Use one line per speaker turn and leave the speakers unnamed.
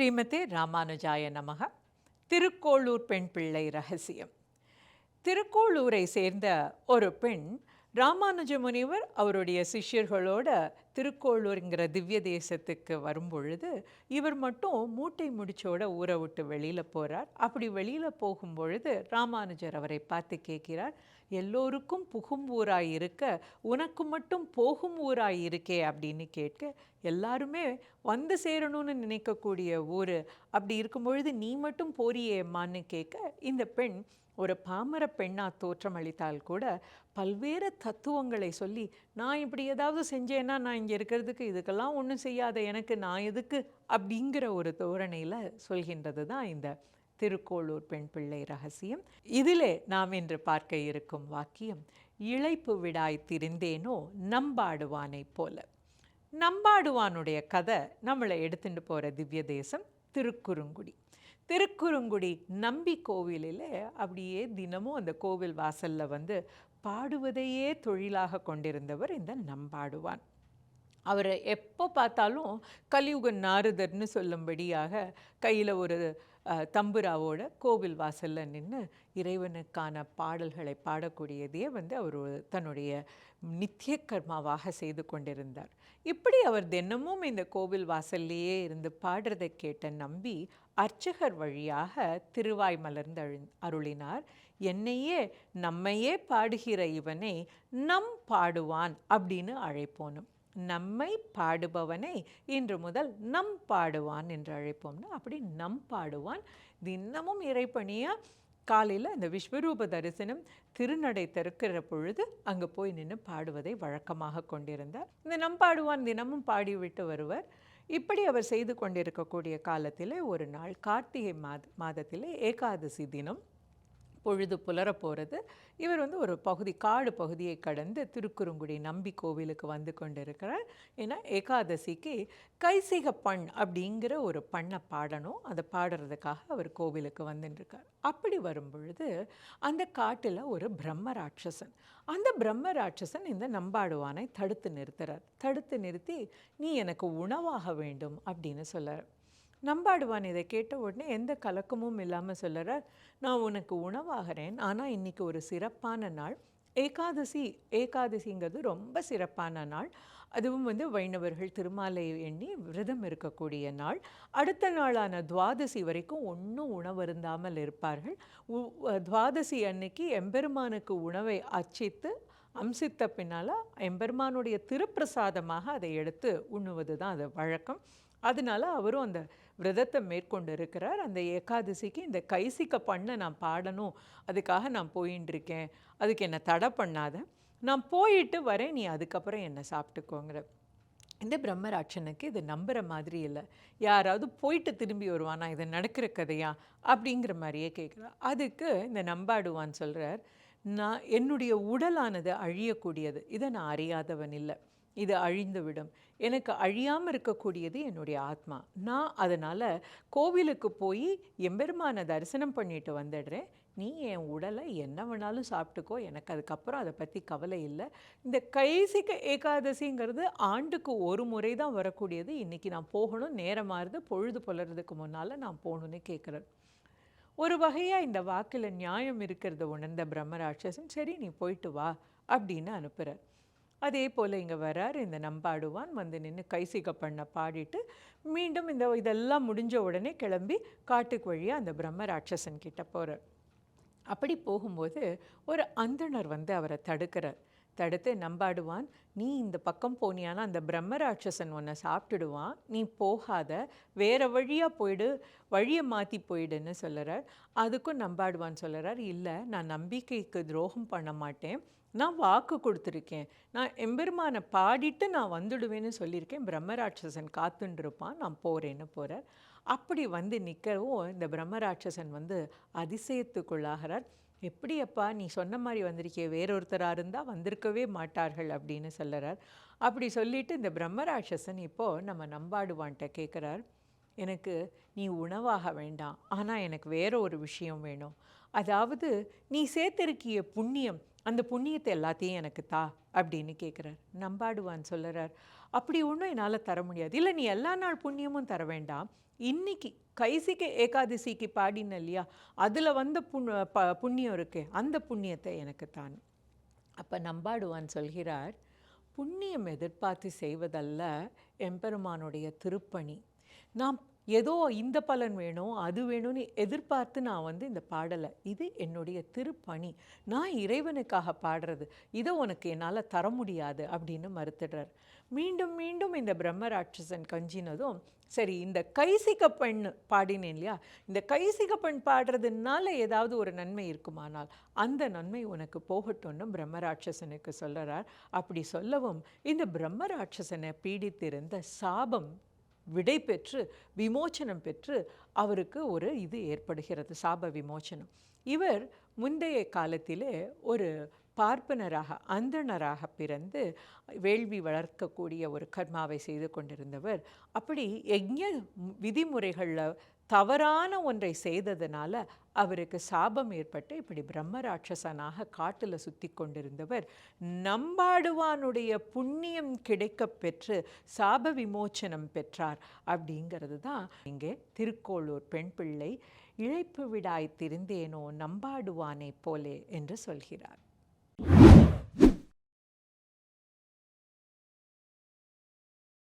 ஸ்ரீமதே ராமானுஜாய நமக. திருக்கோளூர் பெண் பிள்ளை ரகசியம். திருக்கோளூரை சேர்ந்த ஒரு பெண் ராமானுஜ முனிவர் அவருடைய சிஷ்யர்களோட திருக்கோளூருங்கிற திவ்ய தேசத்துக்கு வரும்பொழுது இவர் மட்டும் மூட்டை முடிச்சோட ஊரை விட்டு வெளியில் போகிறார் அப்படி வெளியில் போகும்பொழுது ராமானுஜர் அவரை பார்த்து கேட்கிறார் எல்லோருக்கும் புகும் ஊராய் இருக்க உனக்கு மட்டும் போகும் ஊராய் இருக்கே அப்படின்னு கேட்க எல்லாருமே வந்து சேரணும்னு நினைக்கக்கூடிய ஊர் அப்படி இருக்கும் பொழுது நீ மட்டும் போறியேம்மான்னு கேட்க இந்த பெண் ஒரு பாமர பெண்ணா தோற்றமளித்தால் கூட பல்வேறு தத்துவங்களை சொல்லி நான் இப்படி ஏதாவது செஞ்சேன்னா நான் இங்கே இருக்கிறதுக்கு இதுக்கெல்லாம் ஒன்றும் செய்யாத எனக்கு நான் எதுக்கு? அப்படிங்கிற ஒரு தோரணையில் சொல்கின்றது தான் இந்த திருக்கோளூர் பெண் பிள்ளை ரகசியம். இதிலே நாம் இன்று பார்க்க இருக்கும் வாக்கியம் இழைப்பு விடாய் திரிந்தேனோ நம்பாடுவானைப் போல. நம்பாடுவானுடைய கதை நம்மளை எடுத்துட்டு போகிற திவ்ய தேசம் திருக்குறுங்குடி. திருக்குறுங்குடி நம்பி கோவிலில் அப்படியே தினமும் அந்த கோவில் வாசலில் வந்து பாடுவதையே தொழிலாக கொண்டிருந்தவர் இந்த நம்பாடுவான். அவரை எப்போ பார்த்தாலும் கலியுக நாரதர்னு சொல்லும்படியாக கையில் ஒரு அஹ், தம்புராவோட கோவில் வாசலில் நின்று இறைவனுக்கான பாடல்களை பாடக்கூடியதையே வந்து அவர் ஒரு- தன்னுடைய நித்திய கர்மாவாக செய்து கொண்டிருந்தார். இப்படி அவர் தினமும் இந்த கோவில் வாசல்லையே இருந்து பாடுறதை கேட்ட நம்பி அர்ச்சகர் வழியாக திருவாய் மலர்ந்து அருளினார். என்னையே நம்மையே பாடுகிற இவனை நம் பாடுவான் அப்படின்னு அழைப்போனும். நம்மை பாடுபவனை இன்று முதல் நம் பாடுவான் என்று அழைப்போம்னா அப்படி நம் பாடுவான். தினமும் இறைப்பணியாக காலையில் இந்த விஸ்வரூப தரிசனம் திருநடை திறக்கிற பொழுது அங்கே போய் நின்று பாடுவதை வழக்கமாக கொண்டிருந்தார். இந்த நம் பாடுவான் தினமும் பாடிவிட்டு வருவர். இப்படி அவர் செய்து கொண்டிருக்கக்கூடிய காலத்தில் ஒரு நாள் கார்த்திகை மாத மாதத்திலே ஏகாதசி தினம். பொழுது புலரப் போகிறது இவர் வந்து ஒரு பகுதி காடு பகுதியை கடந்து திருக்குறுங்குடி நம்பி கோவிலுக்கு வந்து கொண்டிருக்கிறார். ஏன்னா ஏகாதசிக்கு கைசிக பண் அப்படிங்கிற ஒரு பண்ணை பாடணும். அதை பாடுறதுக்காக அவர் கோவிலுக்கு வந்துட்டுருக்கார் அப்படி வரும் பொழுது அந்த காட்டில் ஒரு பிரம்ம ராட்சசன் அந்த பிரம்ம ராட்சசன் இந்த நம்பாடுவானை தடுத்து நிறுத்துறார். தடுத்து நிறுத்தி நீ எனக்கு உணவாக வேண்டும் அப்படின்னு சொல்கிறார் நம்பாடுவான் இதை கேட்ட உடனே எந்த கலக்கமும் இல்லாமல் சொல்லுறார் நான் உனக்கு உணவாகிறேன் ஆனால் இன்னைக்கு ஒரு சிறப்பான நாள். ஏகாதசி ஏகாதசிங்கிறது ரொம்ப சிறப்பான நாள். அதுவும் வந்து வைணவர்கள் திருமாலை எண்ணி விரதம் இருக்கக்கூடிய நாள். அடுத்த நாளான துவாதசி வரைக்கும் ஒன்றும் உணவு இருந்தாமல் இருப்பார்கள். உ- துவாதசி அன்னைக்கு எம்பெருமானுக்கு உணவை அச்சித்து அம்சித்த பின்னால் எம்பெருமானுடைய திருப்பிரசாதமாக அதை எடுத்து உண்ணுவது தான் அது வழக்கம். அதனால அவரும் அந்த விரதத்தை மேற்கொண்டு இருக்கிறார் அந்த ஏகாதசிக்கு இந்த கைசிக்க பண்ண நான் பாடணும் அதுக்காக நான் போயின்னு இருக்கேன் அதுக்கு என்னை தடை பண்ணாத நான் போயிட்டு வரேன் நீ அதுக்கப்புறம் என்னை சாப்பிட்டுக்கோங்கிற. இந்த பிரம்மராட்சனுக்கு இது நம்புகிற மாதிரி இல்லை. யாராவது போயிட்டு திரும்பி வருவானா இது நடக்கிற கதையா அப்படிங்கிற மாதிரியே கேட்குறா அதுக்கு இந்த நம்பாடுவான்னு சொல்கிறார் நான் என்னுடைய உடலானது அழியக்கூடியது. இதை நான் அறியாதவன் இல்லை. இது அழிந்துவிடும். எனக்கு அழியாமல் இருக்கக்கூடியது என்னுடைய ஆத்மா. நான் அதனால் கோவிலுக்கு போய் எம்பெருமானை தரிசனம் பண்ணிட்டு வந்துடுறேன். நீ என் உடலை என்ன வேணாலும் சாப்பிட்டுக்கோ. எனக்கு அதுக்கப்புறம் அதை பற்றி கவலை இல்லை. இந்த கைசிக ஏகாதசிங்கிறது ஆண்டுக்கு ஒரு முறை தான் வரக்கூடியது. இன்றைக்கி நான் போகணும். நேரமாறுது பொழுது புலறதுக்கு முன்னால் நான் போகணுன்னு கேட்குறேன். ஒரு வகையாக இந்த வாக்கில் நியாயம் இருக்கிறத உணர்ந்த பிரம்மராட்சசன் சரி நீ போயிட்டு வா அப்படின்னு அனுப்புகிறார் அதே போல் இங்கே வரார் இந்த நம்பாடுவான் வந்து நின்று கைசிக பண்ண பாடிட்டு மீண்டும் இந்த இதெல்லாம் முடிஞ்ச உடனே கிளம்பி காட்டுக்கு வழியாக அந்த பிரம்மராட்சசன் கிட்ட போகிறார் அப்படி போகும்போது ஒரு அந்தணர் வந்து அவரை தடுக்கிறார். தடுத்து நம்பாடுவான். நீ இந்த பக்கம் போனியானா அந்த பிரம்மராட்சசன் உன்னை சாப்பிட்டுடுவான். நீ போகாத. வேற வழியாக போயிடு. வழியை மாற்றி போயிடுன்னு சொல்லுறார். அதுக்கும் நம்பாடுவான் சொல்லுறார். இல்லை நான் நம்பிக்கைக்கு துரோகம் பண்ண மாட்டேன். நான் வாக்கு கொடுத்துருக்கேன். நான் எம்பெருமானை பாடிட்டு நான் வந்துடுவேன்னு சொல்லியிருக்கேன். பிரம்மராட்சசன் காத்துன்ட்ருப்பான் நான் போகிறேன்னு போகிறார் அப்படி வந்து நிற்கவும் இந்த பிரம்மராட்சசன் வந்து அதிசயத்துக்குள்ளாகிறார். எப்படியப்பா நீ சொன்ன மாதிரி வந்திருக்கிய வேறொருத்தராக இருந்தால் வந்திருக்கவே மாட்டார்கள் அப்படின்னு சொல்லுறார். அப்படி சொல்லிட்டு இந்த பிரம்மராட்சசன் இப்போது நம்ம நம்பாடுவான்ட்ட கேட்குறார் எனக்கு நீ உணவாக வேண்டாம் ஆனால் எனக்கு வேற ஒரு விஷயம் வேணும். அதாவது நீ சேர்த்திருக்கிய புண்ணியம் அந்த புண்ணியத்தை எல்லாத்தையும் எனக்கு தா அப்படின்னு கேட்குறார் நம்பாடுவான் சொல்லுறார். அப்படி ஒன்றும் என்னால் தர முடியாது. இல்லை நீ எல்லா நாள் புண்ணியமும் தர வேண்டாம். இன்னைக்கு கைசிக்கு ஏகாதசிக்கு பாடின இல்லையா? அதில் வந்த புண் ப புண்ணியம் இருக்கே அந்த புண்ணியத்தை எனக்கு தான். அப்போ நம்பாடுவான் சொல்கிறார் புண்ணியம் எதிர்பார்த்து செய்வதல்ல எம்பெருமானுடைய திருப்பணி. நாம் ஏதோ இந்த பலன் வேணும் அது வேணும்னு எதிர்பார்த்து நான் வந்து இந்த பாடலை. இது என்னுடைய திருப்பணி. நான் இறைவனுக்காக பாடுறது. இதை உனக்கு என்னால் தர முடியாது அப்படின்னு மறுத்துடுறார். மீண்டும் மீண்டும் இந்த பிரம்ம ராட்சசன் கஞ்சினதும் சரி இந்த கைசிக பெண் பாடினேன் இல்லையா? இந்த கைசிக பெண் பாடுறதுனால ஏதாவது ஒரு நன்மை இருக்குமானால் அந்த நன்மை உனக்கு போகட்டும்னு பிரம்மராட்சசனுக்கு சொல்கிறார் சொல்லுறார். அப்படி சொல்லவும் இந்த பிரம்மராட்சசனை பீடித்திருந்த சாபம் விடை பெற்று விமோச்சனம் பெற்று அவருக்கு ஒரு இது ஏற்படுகிறது சாப விமோச்சனம். இவர் முந்தைய காலத்திலே ஒரு பார்ப்பனராக அந்தணராக பிறந்து வேள்வி வளர்க்கக்கூடிய ஒரு கர்மாவை செய்து கொண்டிருந்தவர். அப்படி யஜ்ஞ விதிமுறைகளில் தவறான ஒன்றை செய்ததுனால அவருக்கு சாபம் ஏற்பட்டு இப்படி பிரம்ம ராட்சசனாக காட்டில் சுற்றி கொண்டிருந்தவர் நம்பாடுவானுடைய புண்ணியம் கிடைக்க பெற்று சாப விமோச்சனம் பெற்றார் அப்படிங்கிறது தான் இங்கே திருக்கோளூர் பெண் பிள்ளை இழைப்பு விடாய் திருந்தேனோ நம்பாடுவானே போலே என்று சொல்கிறார்.